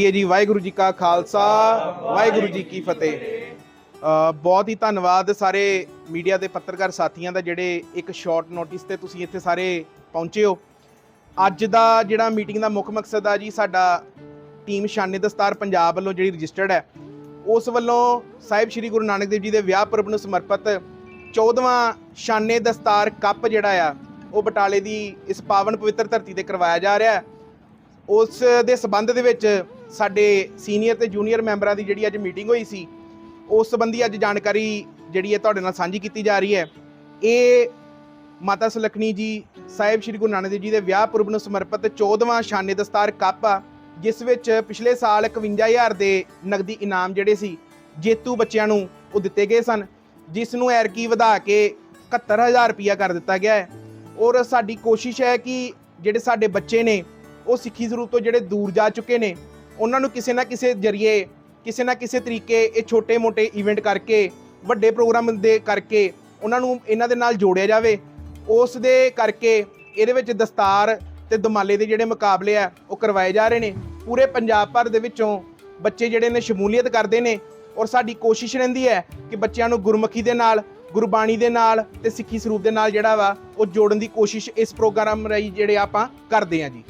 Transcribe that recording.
ਜੀ ਜੀ? ਵਾਹਿਗੁਰੂ ਜੀ ਕਾ ਖਾਲਸਾ, ਵਾਹਿਗੁਰੂ ਜੀ ਕੀ ਫਤਿਹ। ਬਹੁਤ ਹੀ ਧੰਨਵਾਦ ਸਾਰੇ ਮੀਡੀਆ ਦੇ ਪੱਤਰਕਾਰ ਸਾਥੀਆਂ ਦਾ ਜਿਹੜੇ ਇੱਕ ਸ਼ਾਰਟ ਨੋਟਿਸ ਤੇ ਤੁਸੀਂ ਇੱਥੇ ਸਾਰੇ ਪਹੁੰਚੇ ਹੋ। ਅੱਜ ਦਾ ਜਿਹੜਾ ਮੀਟਿੰਗ ਦਾ ਮੁੱਖ ਮਕਸਦ ਆ ਜੀ, ਸਾਡਾ ਟੀਮ ਸ਼ਾਨੇ ਦਸਤਾਰ ਪੰਜਾਬ ਵੱਲੋਂ ਜਿਹੜੀ ਰਜਿਸਟਰਡ ਹੈ, ਉਸ ਵੱਲੋਂ ਸਾਹਿਬ ਸ੍ਰੀ ਗੁਰੂ ਨਾਨਕ ਦੇਵ ਜੀ ਦੇ ਵਿਆਹ ਪੁਰਬ ਨੂੰ ਸਮਰਪਿਤ 14ਵਾਂ ਸ਼ਾਨੇ ਦਸਤਾਰ ਕੱਪ ਜਿਹੜਾ ਆ, ਉਹ ਬਟਾਲੇ ਦੀ ਇਸ ਪਾਵਨ ਪਵਿੱਤਰ ਧਰਤੀ ਤੇ ਕਰਵਾਇਆ ਜਾ ਰਿਹਾ ਹੈ। ਉਸ ਦੇ ਸਬੰਧ ਦੇ ਵਿੱਚ ਸਾਡੇ ਸੀਨੀਅਰ ਤੇ ਜੂਨੀਅਰ ਮੈਂਬਰਾਂ ਦੀ ਜਿਹੜੀ ਅੱਜ ਮੀਟਿੰਗ ਹੋਈ ਸੀ, ਉਸ ਸੰਬੰਧੀ ਅੱਜ ਜਾਣਕਾਰੀ ਜਿਹੜੀ ਹੈ ਤੁਹਾਡੇ ਨਾਲ ਸਾਂਝੀ ਕੀਤੀ ਜਾ ਰਹੀ ਹੈ। ਇਹ ਮਾਤਾ ਸੁਲੱਖਣੀ ਜੀ, ਸਾਹਿਬ ਸ੍ਰੀ ਗੁਰੂ ਨਾਨਕ ਦੇਵ ਜੀ ਦੇ ਵਿਆਹ ਪੁਰਬ ਨੂੰ ਸਮਰਪਿਤ 14ਵਾਂ ਸ਼ਾਨੇ ਦਸਤਾਰ ਕੱਪ ਆ, ਜਿਸ ਵਿੱਚ ਪਿਛਲੇ ਸਾਲ 51000 ਦੇ ਨਗਦੀ ਇਨਾਮ ਜਿਹੜੇ ਸੀ, ਜੇਤੂ ਬੱਚਿਆਂ ਨੂੰ ਉਹ ਦਿੱਤੇ ਗਏ ਸਨ, ਜਿਸ ਨੂੰ ਐਰਕੀ ਵਧਾ ਕੇ 71000 ਰੁਪਇਆ ਕਰ ਦਿੱਤਾ ਗਿਆ ਹੈ। ਔਰ ਸਾਡੀ ਕੋਸ਼ਿਸ਼ ਹੈ ਕਿ ਜਿਹੜੇ ਸਾਡੇ ਬੱਚੇ ਨੇ, ਉਹ ਸਿੱਖੀ ਸਰੂਪ ਤੋਂ ਜਿਹੜੇ ਦੂਰ ਜਾ ਚੁੱਕੇ ਨੇ ਉਹਨਾਂ ਨੂੰ ਕਿਸੇ ਨਾ ਕਿਸੇ ਜਰੀਏ, ਕਿਸੇ ਨਾ ਕਿਸੇ ਤਰੀਕੇ ਇਹ ਛੋਟੇ-ਮੋਟੇ ਇਵੈਂਟ ਕਰਕੇ, ਵੱਡੇ ਪ੍ਰੋਗਰਾਮ ਦੇ ਕਰਕੇ ਉਹਨਾਂ ਨੂੰ ਇਹਨਾਂ ਦੇ ਨਾਲ ਜੋੜਿਆ ਜਾਵੇ। ਉਸ ਦੇ ਕਰਕੇ ਇਹਦੇ ਵਿੱਚ ਦਸਤਾਰ ਤੇ ਦਮਾਲੇ ਦੇ ਜਿਹੜੇ ਮੁਕਾਬਲੇ ਆ, ਉਹ ਕਰਵਾਏ ਜਾ ਰਹੇ ਨੇ। ਪੂਰੇ ਪੰਜਾਬ ਭਰ ਦੇ ਵਿੱਚੋਂ ਬੱਚੇ ਜਿਹੜੇ ਨੇ ਸ਼ਮੂਲੀਅਤ ਕਰਦੇ ਨੇ ਔਰ ਸਾਡੀ ਕੋਸ਼ਿਸ਼ ਰਹਿੰਦੀ ਹੈ ਕਿ ਬੱਚਿਆਂ ਨੂੰ ਗੁਰਮੁਖੀ ਦੇ ਨਾਲ, ਗੁਰਬਾਣੀ ਦੇ ਨਾਲ ਤੇ ਸਿੱਖੀ ਸਰੂਪ ਦੇ ਨਾਲ ਜਿਹੜਾ ਵਾ, ਉਹ ਜੋੜਨ ਦੀ ਕੋਸ਼ਿਸ਼ ਇਸ ਪ੍ਰੋਗਰਾਮ ਰਾਹੀਂ ਜਿਹੜੇ ਆਪਾਂ ਕਰਦੇ ਹਾਂ ਜੀ।